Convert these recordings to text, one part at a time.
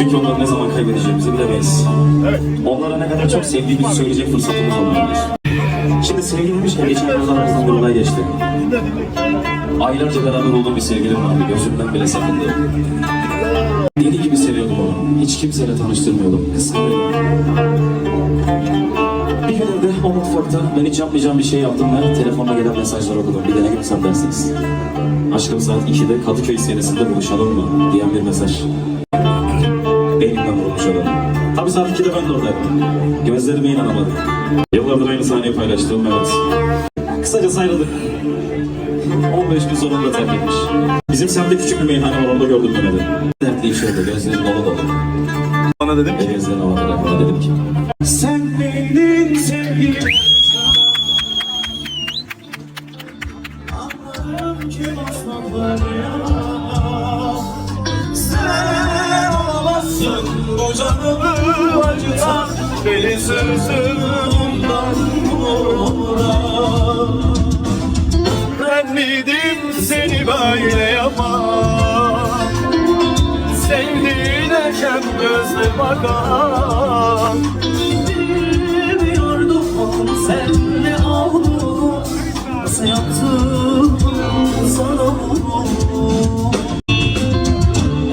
Çünkü onları ne zaman kaybedeceğimizi bilemeyiz. Onlara ne kadar çok sevdiğimizi söyleyecek fırsatımız olmayabilir. Şimdi sevgili demişken geçen yıllar aramızdan bir olay geçti. Aylarca beraber olduğum bir sevgilim vardı. Gözümden bile sakındı. Deli gibi seviyordum onu. Hiç kimseyle tanıştırmıyordum. Kıskanıyordum. Bir gün evde o mutfakta ben hiç yapmayacağım bir şey yaptım ve telefonla gelen mesajlar okudum. Bir deneyim sen dersiniz. Aşkım saat 2'de Kadıköy serisinde buluşalım mı? diyen bir mesaj. Tabii saat 2'de ben de oradaydım. Gözlerime inanamadım. Yıllardır aynı sahneyi paylaştığım evet. Kısaca ayrıldık. 15 gün sonra da terk etmiş. Bizim semtte küçük bir meyhane var orada gördüm Mehmet'i. Dertli içiyordu, gözlerim dolu dolu. Bana dedim ki bakarak bana dedim ki Sen benim sevgilim Anlarım ki sen olamazsın bu acıtan beni vuran Ben miydim seni böyle yapan Sevdiğine gözle bakan Bilmiyordum sen ne oldun. Nasıl yaptın sana bunu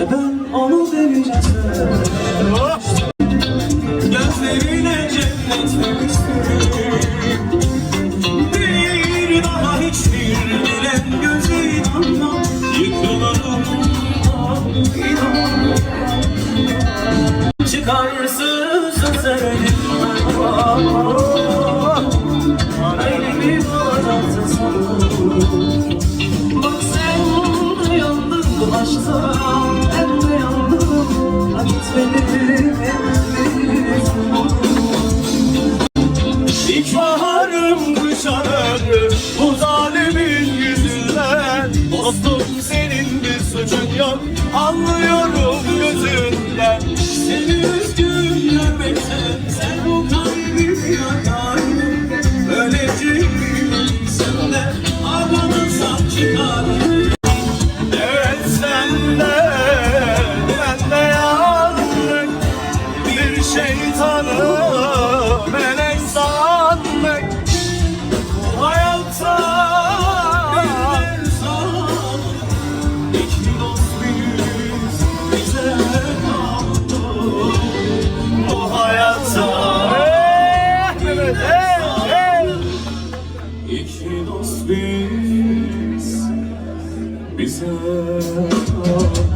E ben onu demeyeceğim İlkbaharım kış ararım bu zalimin yüzünden. Dostum senin bir suçun yok. Anlı şeytanı melek sanmak Bu hayatta bir İki dost biz bize Bu hayatta İki dost biz bize kaldı.